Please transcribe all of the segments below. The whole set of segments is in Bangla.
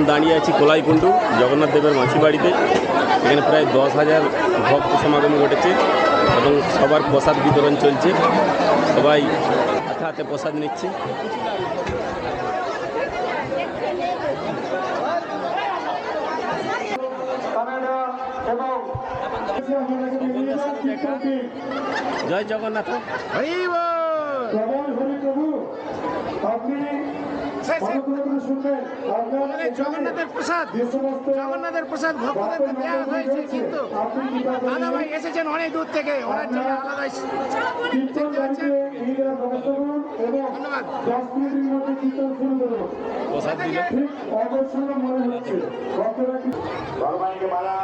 বর্তমান দাঁড়িয়ে আছি কোলাইকুণ্ডু জগন্নাথ দেবের মাসি বাড়িতে। এখানে প্রায় দশ হাজার ভক্ত সমাগম ঘটেছে এবং সবার প্রসাদ বিতরণ চলছে। সবাই হাতে হাতে প্রসাদ নিচ্ছে। জয় জগন্নাথ। হরি প্রভু। আপনি মানে জগন্নাথের প্রসাদ সমস্ত জগন্নাথের প্রসাদ ভক্তদেরকে দেওয়া হয়েছে কিন্তু আপনি দাদা ভাই এসেছেন অনেক দূর থেকে ওনার জন্য আলাদা ধন্যবাদ। ভগবানকে মালা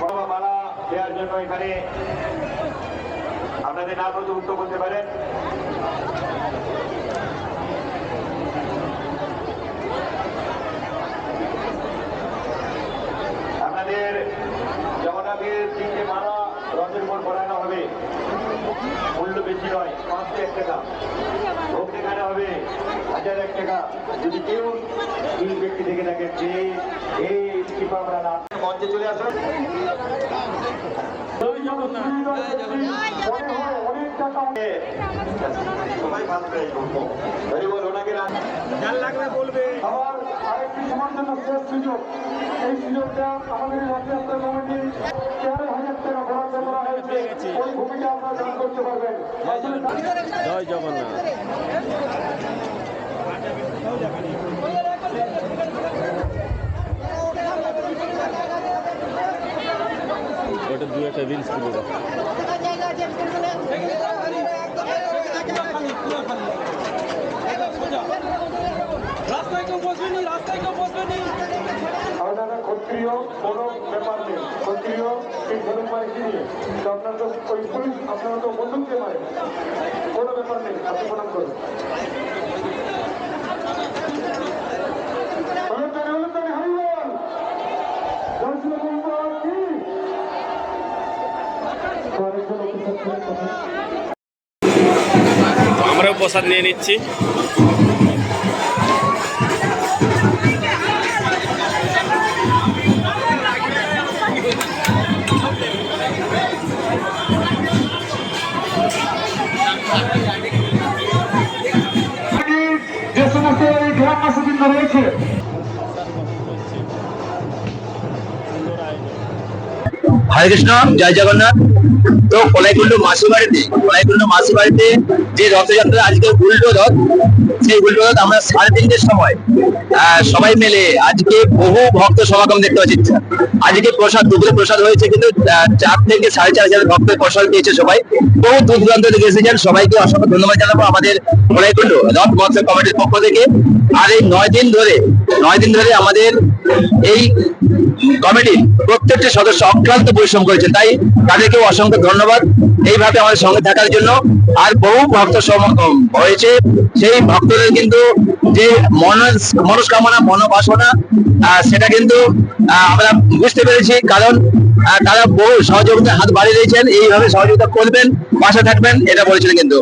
বাবা মালা দেওয়ার জন্য এখানে আপনাদের নাম নথিভুক্ত করতে পারেন আপনাদের তিনটে মালা রথের উপর পড়ানো হবে। মূল্য বেশি নয় পাঁচশো এক টাকা। ভোগ দেখানো হবে হাজার এক টাকা। যদি কেউ এই ব্যক্তি থেকে থাকেন যে এই কৃপা আমরা না মঞ্চে চলে আসুন। অনেক টাকা। সবাই ভালো ওনাকে যার লাগবে বলবে। আবার আরেকটি জন্য শেষ সুযোগ। এই সুযোগটা আমাদের রথযাত্রা কমিটি তেরো হাজার টাকা বরাদ্দ করা হয়েছে। ওই ভূমিকা আপনারা দান করতে পারবেন। জয় জগন্নাথ। ওটা দু একটা রিলস তুলে রাস্তায় কেউ বসবেনি রাস্তায় কেউ বসবেনি। আপনারা ক্ষত্রিয় কোনো ব্যাপার নেই। ক্ষত্রিয় এই ধরুন কি নিয়ে তো আপনারা তো ওই পুলিশ আপনারা তো মারে। কোনো ব্যাপার নেই আপনি প্রণাম করুন। আমরাও প্রসাদ নিয়ে নিচ্ছি। গ্রামবাসীবৃন্দ রয়েছে। হরে কৃষ্ণ জয় জগন্নাথ। তো কলাইকুণ্ড মাসি বাড়িতে কলাইকুণ্ড মাসি বাড়িতে, যে রথযাত্রা আজকে উল্টো রথ সেই উল্টো রথ আমরা সাড়ে তিনটের সময় সবাই মিলে আজকে বহু ভক্ত সমাগম দেখতে পাচ্ছি। আজকে প্রসাদ, দুপুরে প্রসাদ হয়েছে কিন্তু চার থেকে সাড়ে চার হাজার ভক্তের প্রসাদ পেয়েছে সবাই। বহু দূর দূরান্ত থেকে এসেছেন, সবাইকে অসংখ্য ধন্যবাদ জানাব আমাদের কলাইকুণ্ড রথ মহোৎসব কমিটির পক্ষ থেকে। আর এই নয় দিন ধরে, নয় দিন ধরে আমাদের এই কমিটির প্রত্যেকটি সদস্য অক্লান্ত পরিশ্রম করেছেন, তাই তাদেরকেও অসংখ্য ধন্যবাদ। এইভাবে আমাদের সঙ্গে থাকার জন্য আর বহু ভক্ত হয়েছে। সেই ভক্তদের কিন্তু যে মনস মনস্কামনা, মনোবাসনা সেটা কিন্তু আমরা বুঝতে পেরেছি। কারণ তারা বহু সহযোগিতা হাত বাড়িয়ে দিয়েছেন। এইভাবে সহযোগিতা করবেন, পাশে থাকবেন, এটা বলেছিলেন কিন্তু।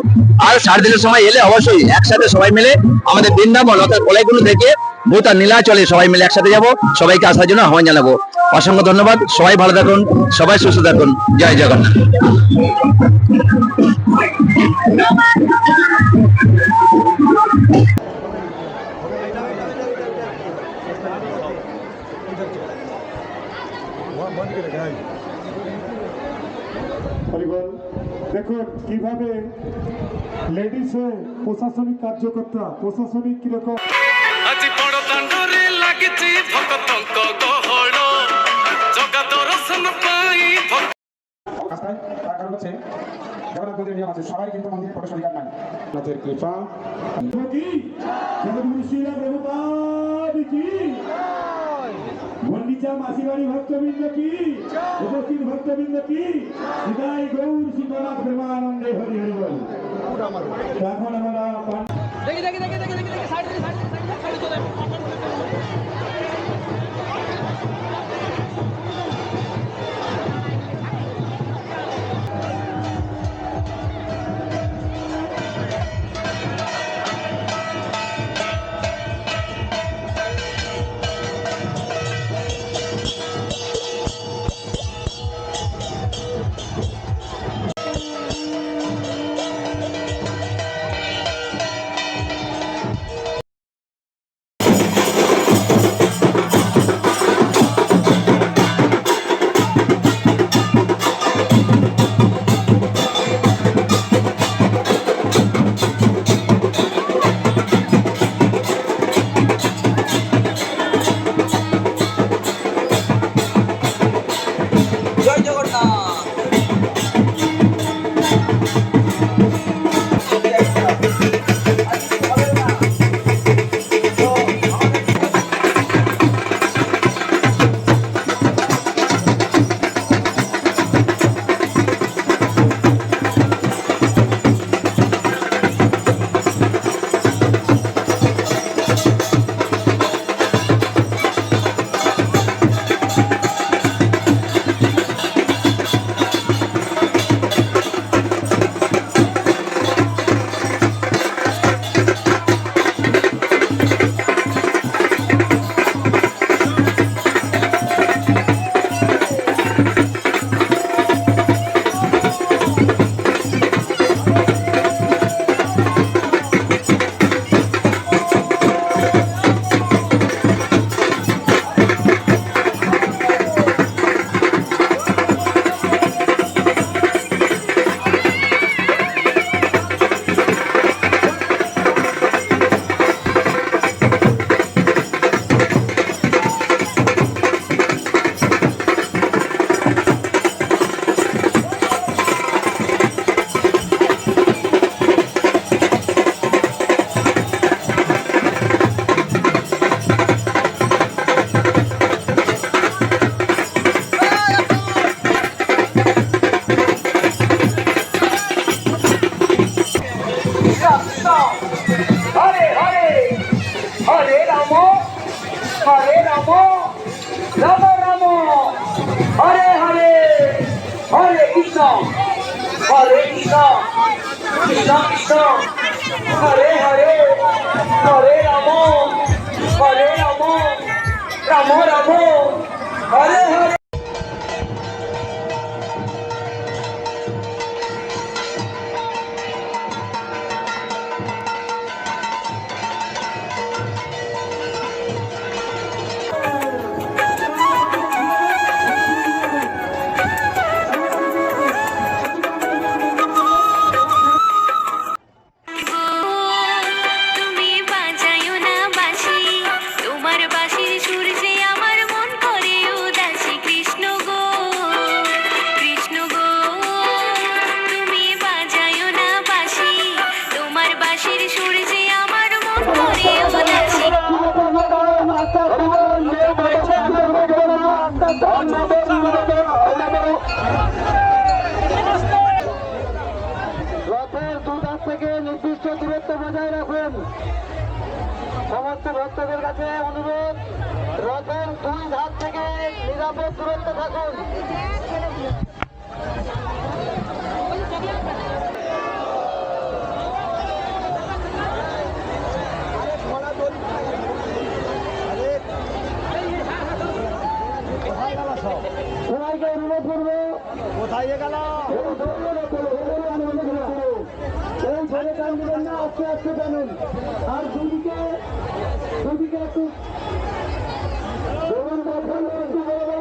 আর সাড়ে দিনের সময় এলে অবশ্যই একসাথে সবাই মিলে আমাদের বৃন্দাবন অর্থাৎ কলাইগুলো থেকে ভূতার নীলাচলে সবাই মিলে একসাথে যাব। সবাইকে আসার জন্য আহ্বান জানাব। অসংখ্য ধন্যবাদ। সবাই ভালো থাকুন সবাই সুস্থ থাকুন। জয় জগন্নাথ। দেখুন কীভাবে প্রশাসনিক কার্যকর্তা প্রশাসনিক কীরকম আজ আছে সবাই কিন্তু মন্দিরে প্রবেশ অধিকার নাই। নাথের কৃপা। কি? জগদ্গুরু শ্রীরাম প্রভুপাদ কি? মন্ডিচা মাসিবাড়ি ভক্তবৃন্দ কি? উপস্থিত ভক্তবৃন্দ কি? হৃদয় গৌর শিবনাথ প্রেমানন্দে হরি হরি বল। এখন আমরা দেখি দেখি দেখি দেখি দেখি সাইড সাইড সাইড চলে হরে কৃষ্ণ কৃষ্ণ কৃষ্ণ হরে হরে হরে রাম হরে রাম রাম রাম হরে রথের দুধার থেকে নির্দিষ্ট দূরত্ব বজায় রাখুন। সমস্ত ভক্তদের কাছে অনুরোধ রথের দুই থেকে নিরাপদ দূরত্ব থাকুন সবাইকে অনুরোধ করব কোথায় গেল এই ছেলে টান দিবেন না আস্তে আস্তে টানুন আর দুদিকে দুদিকে একটু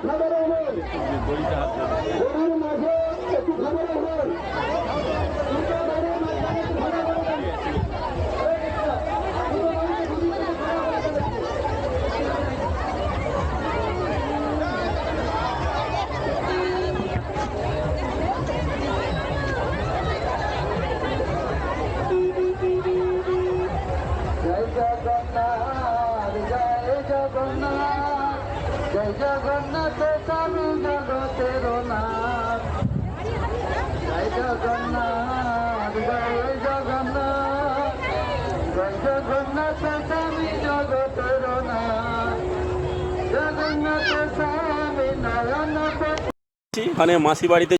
খাবার হবেন মাঝে একটু খাবার হবেন স্বামী মানে মাসি বাড়িতে